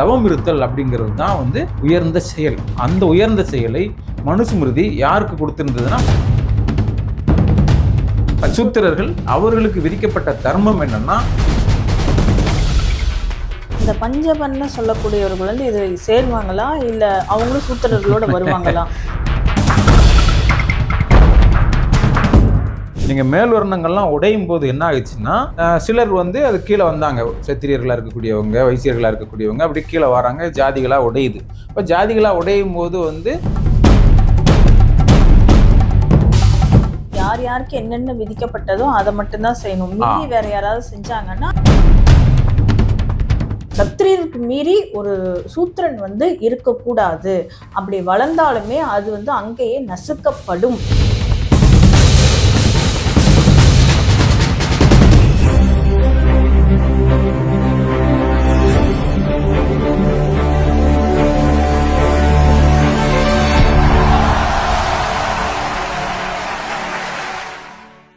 தவம் இருத்தல் அப்படிங்கிறது தான் வந்து உயர்ந்த செயல். அந்த உயர்ந்த செயலை மனுஸ்மிருதி யாருக்கு கொடுத்திருந்ததுன்னா சூத்திரர்கள் அவர்களுக்கு விதிக்கப்பட்ட தர்மம் என்னன்னா இந்த பஞ்சபன்னு சொல்லக்கூடியவர்கள் வந்து இது சேருவாங்களா? இல்ல அவங்களும் சூத்திரர்களோட வருவாங்களா? நீங்க மேல் வர்ணங்கள்லாம் உடையும் போது என்ன ஆகுச்சுன்னா அஹ், சிலர் வந்து அது கீழே வந்தாங்க. சத்திரியர்களா இருக்கக்கூடியவங்க வைசியர்களா இருக்கக்கூடியவங்க அப்படி கீழே வராங்க ஜாதிகளா உடையுது. இப்போ ஜாதிகளா உடையும் போது வந்து யார் யாருக்கு என்னென்ன விதிக்கப்பட்டதோ அதை மட்டும்தான் செய்யணும். மீறி வேற யாராவது செஞ்சாங்கன்னா சத்திரியருக்கு மீறி ஒரு சூத்திரன் வந்து இருக்கக்கூடாது. அப்படி வளர்ந்தாலுமே அது வந்து அங்கேயே நசுக்கப்படும்.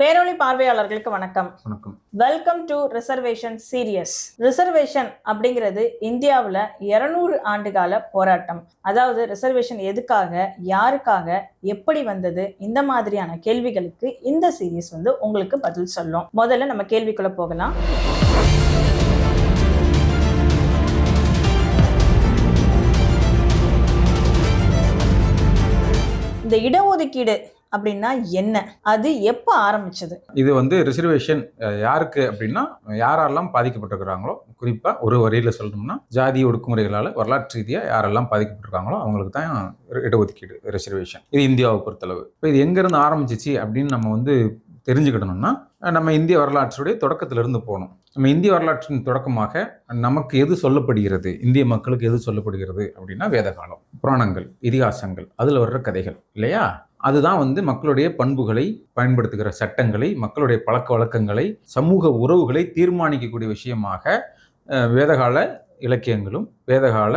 பேரொளி பார்வையாளர்களுக்கு வணக்கம். வணக்கம். Welcome to reservation series reservation அப்படிங்கிறது இந்தியாவில் இருநூறு ஆண்டுகால போராட்டம். அதாவது ரிசர்வேஷன் எதுக்காக யாருக்காக எப்படி வந்தது இந்த மாதிரியான கேள்விகளுக்கு இந்த சீரியஸ் வந்து உங்களுக்கு பதில் சொல்லும். முதல்ல நம்ம கேள்விக்குள்ள போகலாம். இந்த இடஒதுக்கீடு அப்படின்னா என்ன? அது எப்போ ஆரம்பிச்சது? இது வந்து ரிசர்வேஷன் யாருக்கு அப்படின்னா யாரெல்லாம் பாதிக்கப்பட்டிருக்கிறாங்களோ குறிப்பாக ஒரு வரியில சொல்லணும்னா ஜாதி ஒடுக்குமுறைகளால் வரலாற்று ரீதியாக யாரெல்லாம் பாதிக்கப்பட்டிருக்காங்களோ அவங்களுக்கு தான் இடஒதுக்கீடு ரிசர்வேஷன் இது இந்தியாவை பொறுத்தளவு. இப்போ இது எங்கேருந்து ஆரம்பிச்சிச்சு அப்படின்னு நம்ம வந்து தெரிஞ்சுக்கிடணும்னா நம்ம இந்திய வரலாற்றுடைய தொடக்கத்திலிருந்து போகணும். நம்ம இந்திய வரலாற்றின் தொடக்கமாக நமக்கு எது சொல்லப்படுகிறது? இந்திய மக்களுக்கு எது சொல்லப்படுகிறது அப்படின்னா வேதகாலம் புராணங்கள் இதிகாசங்கள் அதில் வர்ற கதைகள் இல்லையா? அதுதான் வந்து மக்களுடைய பண்புகளை பயன்படுத்துகிற சட்டங்களை மக்களுடைய பழக்க வழக்கங்களை சமூக உறவுகளை தீர்மானிக்கக்கூடிய விஷயமாக வேதகால இலக்கியங்களும் வேதகால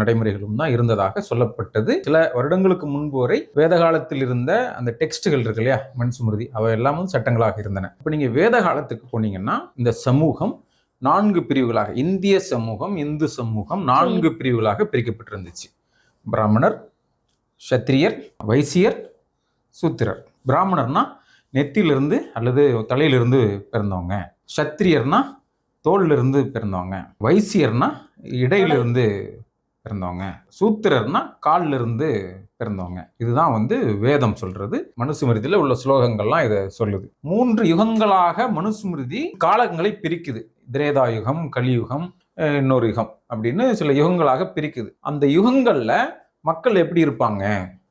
நடைமுறைகளும் தான் இருந்ததாக சொல்லப்பட்டது. சில வருடங்களுக்கு முன்பு வரை வேதகாலத்தில் இருந்த அந்த டெக்ஸ்ட்டுகள் இருக்கு இல்லையா மனுஸ்மிருதி அவை எல்லாமும் சட்டங்களாக இருந்தன. இப்போ நீங்கள் வேத காலத்துக்கு போனீங்கன்னா இந்த சமூகம் நான்கு பிரிவுகளாக இந்திய சமூகம் இந்து சமூகம் நான்கு பிரிவுகளாக பிரிக்கப்பட்டிருந்துச்சு. பிராமணர் சத்திரியர் வைசியர் சூத்திரர். பிராமணர்னா நெத்தியிலிருந்து அல்லது தலையிலிருந்து பிறந்தவங்க. சத்திரியர்னா தோல்லிருந்து பிறந்தவங்க. வைசியர்னா இடையிலிருந்து பிறந்தவங்க. சூத்திரர்னா காலில் இருந்து பிறந்தவங்க. இதுதான் வந்து வேதம் சொல்றது. மனுஸ்மிருதியில் உள்ள ஸ்லோகங்கள்லாம் இதை சொல்லுது. மூன்று யுகங்களாக மனுஸ்மிருதி காலங்களை பிரிக்குது. திரேதா யுகம் கலியுகம் இன்னொரு யுகம் அப்படின்னு சில யுகங்களாக பிரிக்குது. அந்த யுகங்களில் மக்கள் எப்படி இருப்பாங்க?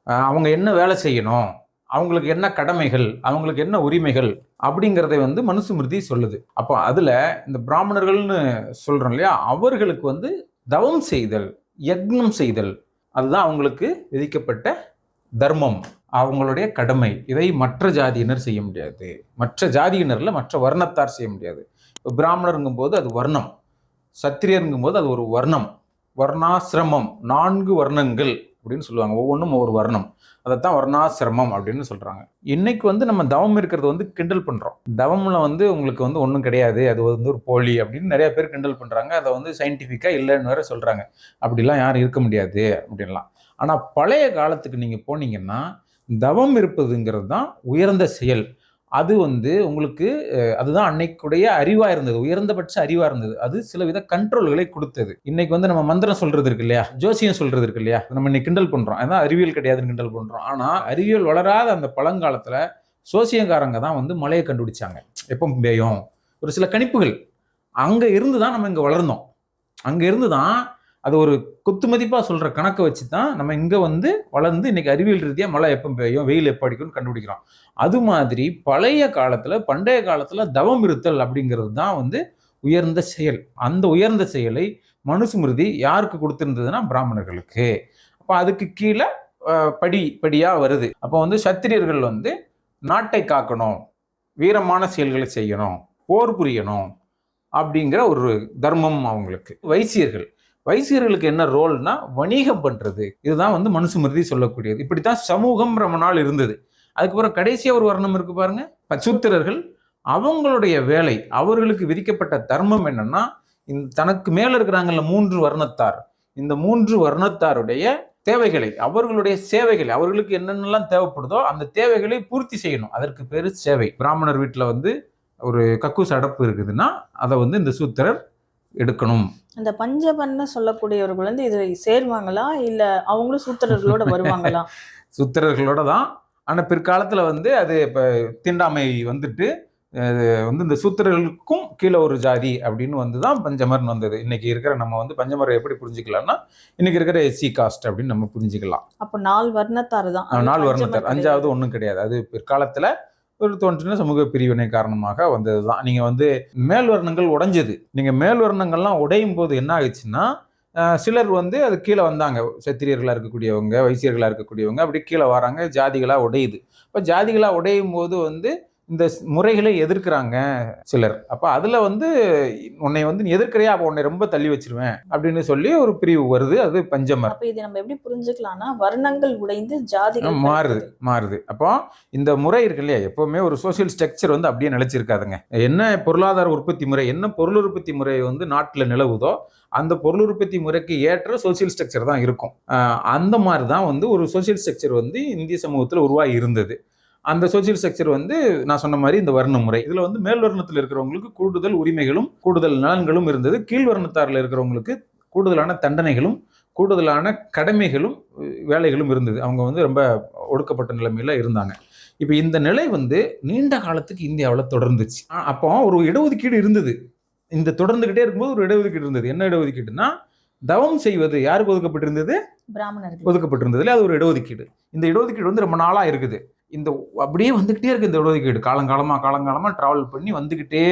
அவங்க என்ன வேலை செய்யணும்? அவங்களுக்கு என்ன கடமைகள் அவங்களுக்கு என்ன உரிமைகள் அப்படிங்கிறத வந்து மனுஸ்மிருதி சொல்லுது. அப்போ அதில் இந்த பிராமணர்கள்னு சொல்கிறோம் இல்லையா அவர்களுக்கு வந்து தவம் செய்தல் யக்னம் செய்தல் அதுதான் அவங்களுக்கு விதிக்கப்பட்ட தர்மம். அவங்களுடைய கடமை. இதை மற்ற ஜாதியினர் செய்ய முடியாது. மற்ற ஜாதியினரில் மற்ற வர்ணத்தார் செய்ய முடியாது. இப்போ பிராமணருங்கும் போது அது வர்ணம். சத்திரியருங்கும் போது அது ஒரு வர்ணம். வர்ணாசிரமம். நான்கு வர்ணங்கள். அப்படின்னு சொல்லுவாங்க. ஒவ்வொன்றும் ஒவ்வொரு வர்ணம். அதைத்தான் வர்ணாசிரமம் அப்படின்னு சொல்கிறாங்க இன்னைக்கு வந்து நம்ம தவம் இருக்கிறது வந்து கிண்டல் பண்ணுறோம் தவமில் வந்து உங்களுக்கு வந்து ஒன்றும் கிடையாது. அது வந்து ஒரு போலி அப்படின்னு நிறைய பேர் கிண்டல் பண்ணுறாங்க அதை வந்து சயின்டிஃபிக்காக இல்லைன்னு வேற சொல்கிறாங்க அப்படிலாம் யாரும் இருக்க முடியாது அப்படின்லாம். ஆனால் பழைய காலத்துக்கு நீங்கள் போனீங்கன்னா தவம் இருப்பதுங்கிறது தான் உயர்ந்த செயல். அது வந்து உங்களுக்கு அதுதான் அன்னைக்குடைய அறிவா இருந்தது. உயர்ந்தபட்ச அறிவா இருந்தது. அது சில வித கண்ட்ரோல்களை கொடுத்தது. இன்னைக்கு வந்து நம்ம மந்திரம் சொல்றது இருக்கு இல்லையா? ஜோசியம் சொல்றது இருக்கு இல்லையா? நம்ம இன்னைக்கு கிண்டல் பண்றோம். அதான் அறிவியல் கிடையாதுன்னு கிண்டல் பண்றோம். ஆனா அறிவியல் வளராத அந்த பழங்காலத்துல சோசியக்காரங்க தான் வந்து மலையை கண்டுபிடிச்சாங்க. எப்போ பெய்யும்? ஒரு சில கணிப்புகள். அங்க இருந்து தான் நம்ம இங்க வளர்ந்தோம். அங்க இருந்து தான் அது ஒரு குத்து மதிப்பாக சொல்கிற கணக்கை வச்சு தான் நம்ம இங்கே வந்து வளர்ந்து இன்னைக்கு அறிவியல் ரீதியாக மழை எப்போ பெய்யும் வெயில் எப்போ அடிக்கும்னு கண்டுபிடிக்கிறோம். அது மாதிரி பழைய காலத்தில் பண்டைய காலத்தில் தவம் இருத்தல் அப்படிங்கிறது தான் வந்து உயர்ந்த செயல். அந்த உயர்ந்த செயலை மனுஸ்மிருதி யாருக்கு கொடுத்துருந்ததுன்னா பிராமணர்களுக்கு. அப்போ அதுக்கு கீழே படி படியாக வருது. அப்போ வந்து சத்திரியர்கள் வந்து நாட்டை காக்கணும் வீரமான செயல்களை செய்யணும் போர் புரியணும் அப்படிங்கிற ஒரு தர்மம் அவங்களுக்கு. வைசியர்கள் வைசியர்களுக்கு என்ன ரோல்னா வணிகம் பண்ணுறது இதுதான் வந்து மனுசுமிருதி சொல்லக்கூடியது. இப்படித்தான் சமூகம் ரொம்ப நாள் இருந்தது. அதுக்கப்புறம் கடைசியாக ஒரு வர்ணம் இருக்கு பாருங்க. சூத்திரர்கள் அவங்களுடைய வேலை அவர்களுக்கு விதிக்கப்பட்ட தர்மம் என்னன்னா இந்த தனக்கு மேலே இருக்கிறாங்கல்ல மூன்று வர்ணத்தார். இந்த மூன்று வர்ணத்தாருடைய தேவைகளை அவர்களுடைய சேவைகளை அவர்களுக்கு என்னென்னலாம் தேவைப்படுதோ அந்த தேவைகளை பூர்த்தி செய்யணும். அதற்கு பேர் சேவை. பிராமணர் வீட்டில் வந்து ஒரு கக்கூஸ் அடப்பு இருக்குதுன்னா அதை வந்து இந்த சூத்திரர் எடுக்கணும். அந்த பஞ்சபன்னு சொல்லக்கூடியவர்கள் வந்து இது சேருவாங்களா? இல்ல அவங்களும் சூத்திரர்களோட வருவாங்களா? சூத்திரர்களோட தான். ஆனால் பிற்காலத்தில் வந்து அது இப்போ தீண்டாமை வந்துட்டு அது வந்து இந்த சூத்திரர்களுக்கும் கீழே ஒரு ஜாதி அப்படின்னு வந்து தான் பஞ்சமர்னு வந்தது. இன்னைக்கு இருக்கிற நம்ம வந்து பஞ்சமரை எப்படி புரிஞ்சுக்கலாம்னா இன்னைக்கு இருக்கிற எஸ்சி காஸ்ட் அப்படின்னு நம்ம புரிஞ்சுக்கலாம். அப்போ நாலு வர்ணத்தார் தான் நாலு வர்ணத்தார். அஞ்சாவது ஒன்றும் கிடையாது. அது பிற்காலத்தில் ஒரு தோன்றின சமூக பிரிவினை காரணமாக வந்தது தான் நீங்கள் வந்து மேல் வர்ணங்கள் உடைஞ்சது. நீங்கள் மேல் வர்ணங்கள்லாம் உடையும் போது என்ன ஆகுச்சுன்னா சிலர் வந்து அது கீழே வந்தாங்க. சத்திரியர்களாக இருக்கக்கூடியவங்க வைசியர்களாக இருக்கக்கூடியவங்க அப்படி கீழே வராங்க. ஜாதிகளாக உடையுது. இப்போ ஜாதிகளாக உடையும் போது வந்து இந்த முறைகளை எதிர்க்கிறாங்க சிலர். அப்போ அதில் வந்து உன்னை வந்து நீ எதிர்க்கிறியா? அப்போ உன்னை ரொம்ப தள்ளி வச்சிருவேன் அப்படின்னு சொல்லி ஒரு பிரிவு வருது. அது பஞ்சமர். அப்ப இது நம்ம எப்படி புரிஞ்சுக்கலாம்னா வர்ணங்கள் உடைந்து ஜாதிகள் மாறுது. மாறுது. அப்போ இந்த முறை இருக்கு இல்லையா? எப்பவுமே ஒரு சோஷியல் ஸ்ட்ரக்சர் வந்து அப்படியே நிலைச்சிருக்காதுங்க. என்ன பொருளாதார உற்பத்தி முறை என்ன பொருள் உற்பத்தி முறை வந்து நாட்டில் நிலவுதோ அந்த பொருள் உற்பத்தி முறைக்கு ஏற்ற சோஷியல் ஸ்ட்ரக்சர் தான் இருக்கும். அந்த மாதிரி தான் வந்து ஒரு சோஷியல் ஸ்ட்ரக்சர் வந்து இந்திய சமூகத்தில் உருவாகி இருந்தது. அந்த சோஷியல் ஸ்ட்ரக்சர் வந்து நான் சொன்ன மாதிரி இந்த வர்ண முறை. இதுல வந்து மேல் வர்ணத்தில் இருக்கிறவங்களுக்கு கூடுதல் உரிமைகளும் கூடுதல் நலன்களும் இருந்தது. கீழ் வர்ணத்தாரில் இருக்கிறவங்களுக்கு கூடுதலான தண்டனைகளும் கூடுதலான கடமைகளும் வேலைகளும் இருந்தது. அவங்க வந்து ரொம்ப ஒடுக்கப்பட்ட நிலைமையில இருந்தாங்க. இப்போ இந்த நிலை வந்து நீண்ட காலத்துக்கு இந்தியாவில் தொடர்ந்துச்சு. அப்போ ஒரு இடஒதுக்கீடு இருந்தது. இந்த தொடர்ந்துகிட்டே இருக்கும்போது ஒரு இடஒதுக்கீடு இருந்தது. என்ன இடஒதுக்கீடுனா தவம் செய்வது யாருக்கு ஒதுக்கப்பட்டிருந்தது? பிராமணர்கள் ஒதுக்கப்பட்டிருந்ததுல அது ஒரு இடஒதுக்கீடு. இந்த இடஒதுக்கீடு வந்து ரொம்ப நாளா இருக்குது. இந்த அப்படியே வந்துகிட்டே இருக்கு இந்த இடஒதுக்கீடு காலங்காலமா காலங்காலமா டிராவல் பண்ணி வந்துகிட்டே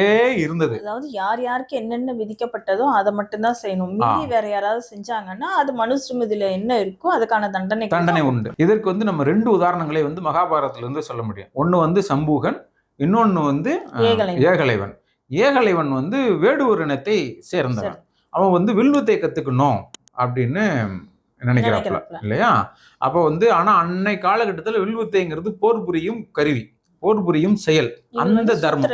இருந்தது. அதாவது யார் யாருக்கு என்னென்ன விதிக்கப்பட்டதோ அதை மட்டும்தான் செய்யணும். மீறி வேற யாராவது செஞ்சாங்கன்னா அது மனுஸ்மிருதியில என்ன இருக்கோ அதுக்கான தண்டனை தண்டனை உண்டு. இதற்கு வந்து நம்ம ரெண்டு உதாரணங்களை வந்து மகாபாரதத்துல இருந்து சொல்ல முடியும். ஒண்ணு வந்து சம்பூகன் இன்னொன்னு வந்து. ஏகலைவன். ஏகலைவன். வந்து வேடுவர் இனத்தை சேர்ந்தவன் அவன் வந்து வில்வத்தை கத்துக்கணும் அப்படின்னு நினைக்கிறாப்புல. இல்லையா? அப்போ வந்து ஆனா அன்னை காலகட்டத்தில் வில்வத்தைங்கிறது போர் புரியும் கருவி போர் புரியும் செயல். அந்த தர்மம்.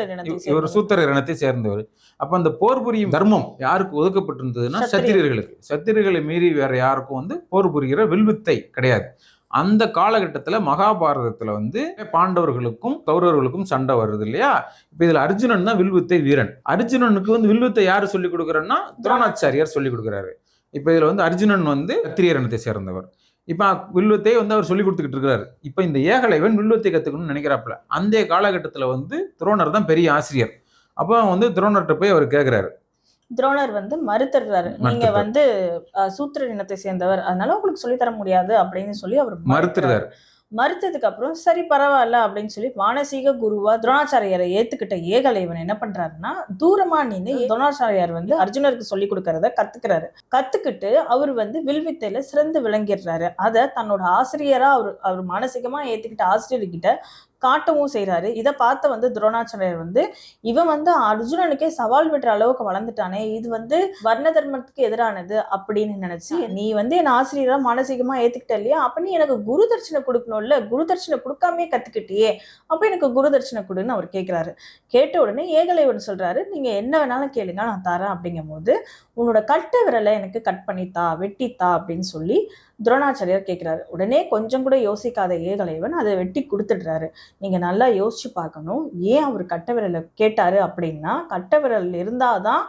இவர். சூத்திர இனத்தை சேர்ந்தவர். அப்ப அந்த போர் புரியும் தர்மம் யாருக்கு ஒதுக்கப்பட்டிருந்ததுன்னா சத்திரியர். சத்திரியர்களுக்கு. சத்திரியர்களை மீறி வேற யாருக்கும் வந்து போர் புரிகிற வில்வித்தை கிடையாது. அந்த காலகட்டத்துல மகாபாரதத்துல வந்து பாண்டவர்களுக்கும் கௌரவர்களுக்கும் சண்டை வருது இல்லையா? இப்ப இதுல அர்ஜுனன் தான் வில்வித்தை வீரன். அர்ஜுனனுக்கு வந்து வில்வித்தை யாரு சொல்லி கொடுக்குறன்னா துரோணாச்சாரியார். சொல்லி கொடுக்குறாரு. இப்ப இதுல வந்து அர்ஜுனன் வந்து சத்திரியர் இனத்தை சேர்ந்தவர். இப்ப வில்வத்தை வந்து அவர் சொல்லி கொடுத்துக்கிட்டு இருக்கிறாரு. இப்ப இந்த ஏகலைவன் வில்வத்தை கத்துக்கணும்னு நினைக்கிறாப்புல அந்த காலகட்டத்துல வந்து துரோணர் தான் பெரிய ஆசிரியர். அப்போ வந்து துரோணர்கிட்ட போய் அவர் கேட்குறாரு துரோணர் வந்து மறுத்துடுறாரு. நீங்க. வந்து சூத்திர இனத்தை சேர்ந்தவர். அதனால உங்களுக்கு சொல்லி தர முடியாது அப்படின்னு சொல்லி அவர் மறுத்துறாரு மறுத்ததுக்கு அப்புறம் சரி பரவாயில்ல அப்படின்னு சொல்லி மானசீக குருவா துரோணாச்சாரியாரை ஏத்துக்கிட்ட ஏகலைவன் என்ன பண்றாருன்னா தூரமா நின்று துரோணாச்சாரியார் வந்து அர்ஜுனருக்கு சொல்லி கொடுக்கறத கத்துக்கிறாரு. கத்துக்கிட்டு அவர் வந்து வில்வித்தையில சிறந்து விளங்கிடுறாரு. அதை தன்னோட ஆசிரியரா அவர் அவர் மானசீகமா ஏத்துக்கிட்ட ஆசிரியர்கிட்ட காட்டவும் செய்கிறாரு இதை பார்த்த வந்து துரோணாச்சாரியர் வந்து இவன் வந்து அர்ஜுனனுக்கே சவால் விடுற அளவுக்கு வளர்ந்துட்டானே இது வந்து வர்ண தர்மத்துக்கு எதிரானது அப்படின்னு நினைச்சு நீ வந்து என் ஆசிரியராக மானசீகமா ஏத்துக்கிட்ட இல்லையா? அப்ப நீ எனக்கு குரு தட்சணை கொடுக்கணும்ல குரு தட்சணை கொடுக்காமே கத்துக்கிட்டியே அப்ப எனக்கு குரு தட்சணை கொடுன்னு அவர் கேட்கிறாரு கேட்ட உடனே ஏகலைவன் சொல்றாரு நீங்க என்ன வேணாலும் கேளுங்க நான் தரேன் அப்படிங்கும் போது உன்னோட கட்ட விரலை எனக்கு கட் பண்ணித்தா வெட்டித்தா அப்படின்னு சொல்லி துரோணாச்சாரியார் கேட்குறாரு உடனே கொஞ்சம் கூட யோசிக்காத ஏகலைவன் அதை வெட்டி கொடுத்துடுறாரு. நீங்கள் நல்லா யோசிச்சு பார்க்கணும். ஏன் அவர் கட்ட விரலை கேட்டாரு அப்படின்னா கட்ட விரல் இருந்தால் தான்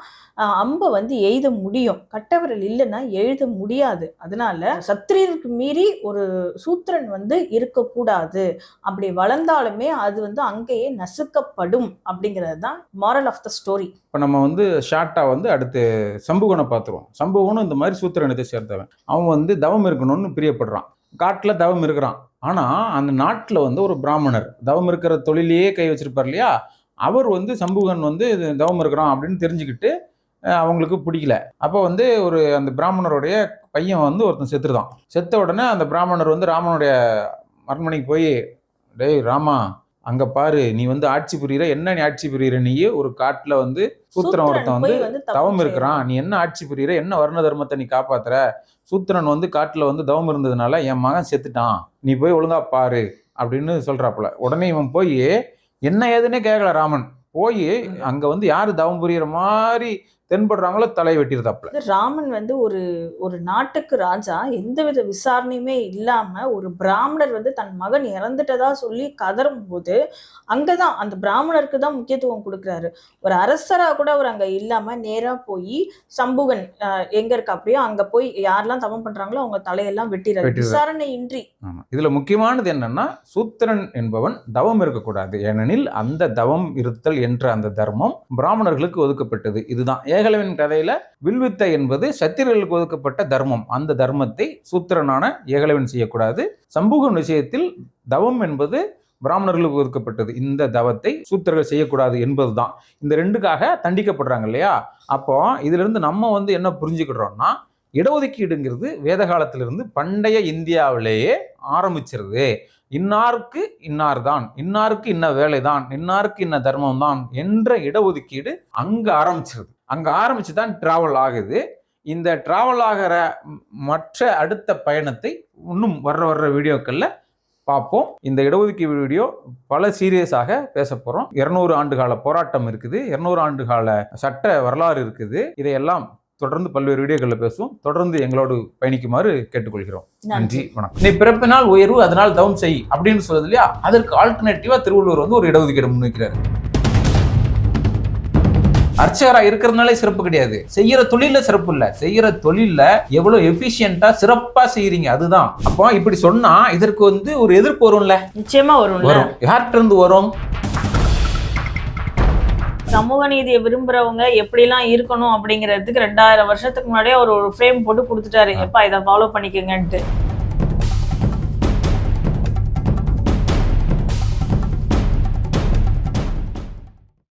அம்பை வந்து எழுத முடியும். கட்ட விரல் இல்லைன்னா எழுத முடியாது. அதனால சத்திரியருக்கு மீறி ஒரு சூத்திரன் வந்து இருக்கக்கூடாது. அப்படி வளர்ந்தாலுமே அது வந்து அங்கேயே நசுக்கப்படும் அப்படிங்கிறது தான் மாரல் ஆஃப் த ஸ்டோரி இப்போ நம்ம வந்து ஷார்ட்டாக வந்து அடுத்து சம்புகனை பார்த்துருவோம். சம்புகனும் இந்த மாதிரி சூத்திர இனத்தை சேர்ந்தவன். அவன் வந்து தவம் இருக்கணும்னு பிரியப்படுறான். காட்டில் தவம் இருக்கிறான். ஆனால் அந்த நாட்டில் வந்து ஒரு பிராமணர். தவம் இருக்கிற தொழிலையே கை வச்சிருப்பார் இல்லையா? அவர் வந்து சம்புகன் வந்து இது தவம் இருக்கிறான் அப்படின்னு தெரிஞ்சுக்கிட்டு அவங்களுக்கு பிடிக்கல. அப்போ வந்து ஒரு அந்த பிராமணருடைய பையன் வந்து ஒருத்தன் செத்துருதான். செத்த உடனே அந்த பிராமணர் வந்து ராமனுடைய அரண்மனைக்கு போய் டேய் ராமா அங்க பாரு நீ வந்து ஆட்சி புரியுற என்ன நீ ஆட்சி புரியுற? நீ ஒரு காட்டுல வந்து சூத்திரன் ஒருத்தன் வந்து தவம் இருக்கிறான். நீ என்ன ஆட்சி புரியுற? என்ன வர்ண தர்மத்தை நீ காப்பாத்துற? சூத்திரன் வந்து காட்டுல வந்து தவம் இருந்ததுனால என் மகன் செத்துட்டான். நீ போய் ஒழுங்கா பாரு அப்படின்னு சொல்றாப்புல. உடனே இவன் போய் என்ன ஏதுன்னே கேட்கல ராமன். போய் அங்க வந்து யாரு தவம் புரியுற மாதிரி தென்படுறாங்களோ தலை வெட்டியிருந்தாப்புல வந்து ராமன் வந்து ஒரு ஒரு நாட்டுக்கு ராஜா எந்தவித விசாரணையுமே இல்லாம ஒரு பிராமணர் வந்து தன் மகன் இறந்துட்டதா சொல்லி கதறும் போது அங்கதான் அந்த பிராமணருக்கு தான் முக்கியத்துவம் கொடுக்குறாரு. ஒரு அரசரா கூட அவர் அங்க இல்லாம நேரா போய் சம்புகன் எங்க இருக்கு அப்படியோ அங்க போய் யாரெல்லாம் தவம் பண்றாங்களோ அவங்க தலையெல்லாம் வெட்டிடுறாரு. விசாரணை இன்றி. இதுல முக்கியமானது என்னன்னா சூத்திரன் என்பவன் தவம் இருக்கக்கூடாது. ஏனெனில் அந்த தவம் இருத்தல் என்ற அந்த தர்மம் பிராமணர்களுக்கு ஒதுக்கப்பட்டது. இதுதான். ஏகலவின் கதையில வில்வித்தை என்பது சத்திரர்களுக்கு ஒதுக்கப்பட்ட தர்மம். அந்த தர்மத்தை சூத்திரனான ஏகலவன் செய்யக்கூடாது. சமூகம் விஷயத்தில் தவம் என்பது பிராமணர்களுக்கு ஒதுக்கப்பட்டது. இந்த தவத்தை சூத்திரர்கள் செய்யக்கூடாது என்பதுதான். இந்த ரெண்டுக்காக தண்டிக்கப்படுறாங்க இல்லையா? அப்போ இதிலிருந்து நம்ம வந்து என்ன புரிஞ்சுக்கிறோம்னா இடஒதுக்கீடுங்கிறது வேத காலத்திலிருந்து பண்டைய இந்தியாவிலேயே ஆரம்பிச்சிருது. இன்னாருக்கு இன்னார் தான் இன்னாருக்கு இன்ன வேலை தான் இன்னாருக்கு இன்ன தர்மம் தான் என்ற இடஒதுக்கீடு அங்கே ஆரம்பிச்சிருது. அங்க ஆரம்பிச்சு தான் டிராவல் ஆகுது. இந்த டிராவல் ஆகிற மற்ற அடுத்த பயணத்தை இன்னும் வர்ற வர்ற வீடியோக்கள்ல பார்ப்போம். இந்த இடஒதுக்கீடு வீடியோ பல சீரியஸாக பேச போறோம். இருநூறு ஆண்டு கால போராட்டம் இருக்குது. இருநூறு ஆண்டு கால சட்ட வரலாறு இருக்குது. இதையெல்லாம் தொடர்ந்து பல்வேறு வீடியோக்களில் பேசுவோம். தொடர்ந்து எங்களோடு பயணிக்குமாறு கேட்டுக்கொள்கிறோம். நன்றி வணக்கம். நீ பிறப்பினால் உயர்வு அதனால் தவம் செய் அப்படின்னு சொல்லுது இல்லையா? அதற்கு ஆல்டர்னேட்டிவா திருவள்ளுவர் வந்து ஒரு இடஒதுக்கீடு முன்வைக்கிறார். அர்ச்சகரா இருக்கிறதுனாலே சிறப்பு கிடையாது. செய்யற தொழில சிறப்பு இல்ல. செய்யற தொழில்ல எவ்வளவு எஃபிஷியன்ட்டா சிறப்பா செய்யறீங்க அதுதான். அப்போ இப்படி சொன்னா இதற்கு வந்து ஒரு எதிர்ப்பு வரும்ல? நிச்சயமா வரும்ல. வரும். யார்கிட்ட இருந்து வரும்? சமூக நீதியை விரும்புறவங்க எப்படிலாம் இருக்கணும் அப்படிங்கிறதுக்கு ரெண்டாயிரம் வருஷத்துக்கு முன்னாடியே அவர் ஒரு ஃப்ரேம் போட்டு கொடுத்துட்டாரு. எப்பா இதை ஃபாலோ பண்ணிக்கங்கன்ட்டு.